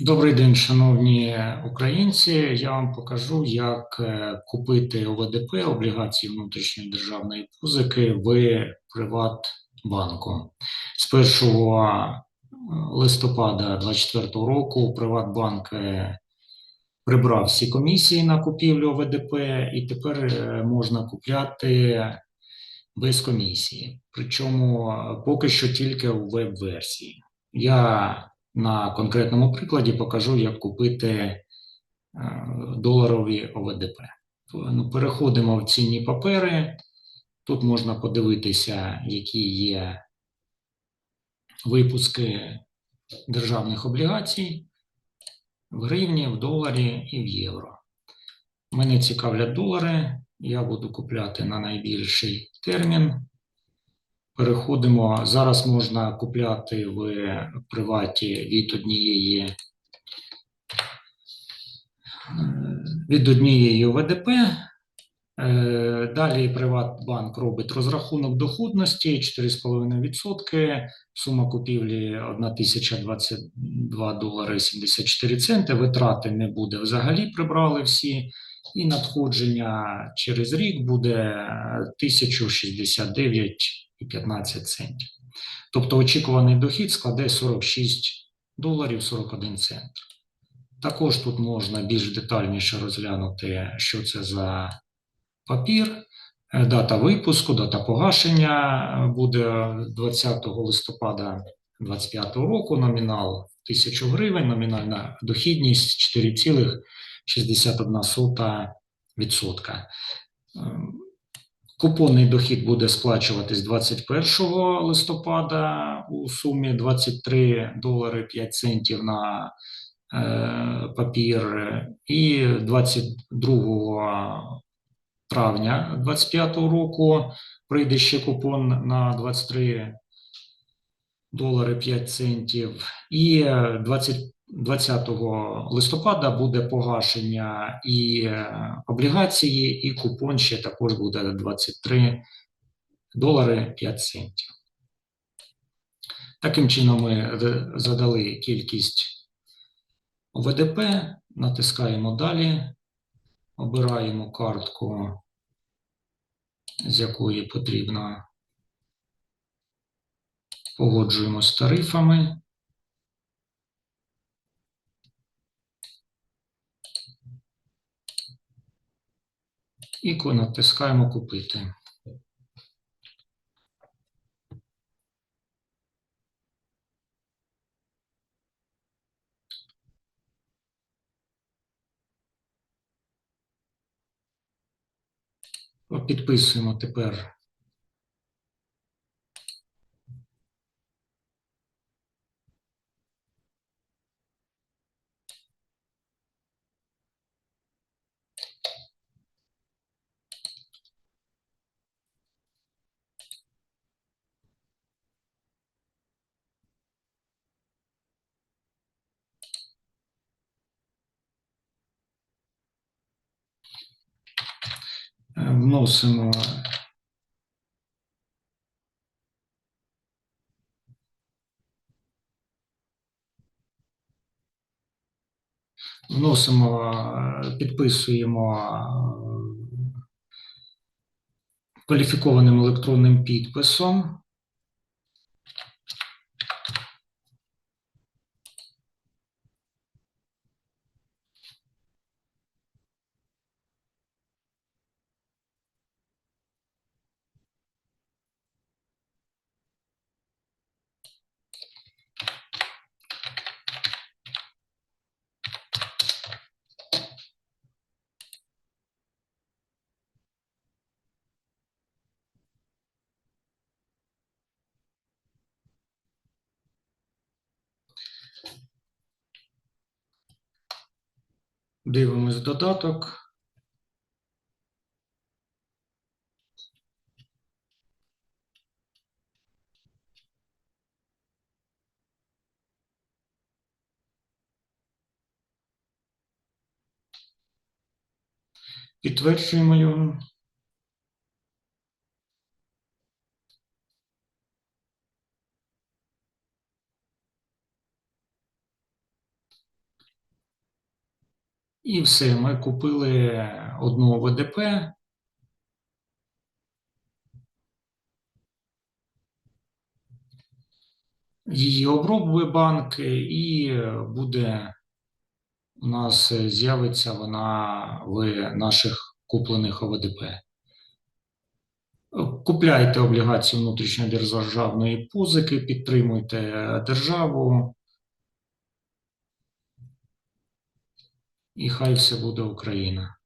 Добрий день, шановні українці. Я вам покажу, як е, купити ОВДП облігації внутрішньої державної позики в Приватбанку. З 1 листопада 2024 року Приватбанк е, прибрав всі комісії на купівлю ОВДП, і тепер е, можна купляти без комісії. Причому е, поки що тільки у веб-версії. Я на конкретному прикладі покажу, як купити е, доларові ОВДП. Ну, Переходимо в цінні папери. Тут можна подивитися, які є випуски державних облігацій в гривні, в доларі і в євро. Мене цікавлять долари. Я буду купляти на найбільший термін. Переходимо. Зараз можна купляти в приваті від однієї е, від однієї ОВДП. Е, Далі Приватбанк робить розрахунок доходності 4,5%. Сума купівлі 1022 долари 74 центи. Витрати не буде взагалі, прибрали всі. І надходження через рік буде 1069 і 15 центів. Тобто очікуваний дохід складе 46 доларів 41 цент. Також тут можна більш детальніше розглянути, що це за папір, Е, дата випуску, дата погашення буде 20 листопада 2025 року. Номінал 1000 гривень, номінальна дохідність 4,61%. Купонний дохід буде сплачуватись 21 листопада у сумі 23 долари 5 центів на е, папір, і 22 травня 2025 року прийде ще купон на 23 долари 5 центів, і 20 20 листопада буде погашення і е, облігації, і купон ще також буде 23 долари 5 центів. Таким чином, ми задали кількість ОВДП, натискаємо далі, обираємо картку, з якої потрібно погоджуємо з тарифами. І натискаємо купити. Підписуємо тепер вносимо вносимо, е, підписуємо е, кваліфікованим електронним підписом. Дивимось додаток. Підтверджуємо його. І все, ми купили одну ОВДП. Її обробує банк, і буде у нас е, з'явиться вона в наших куплених ОВДП. Купляйте облігації внутрішньої державної позики, підтримуйте державу. І хай все буде Україна.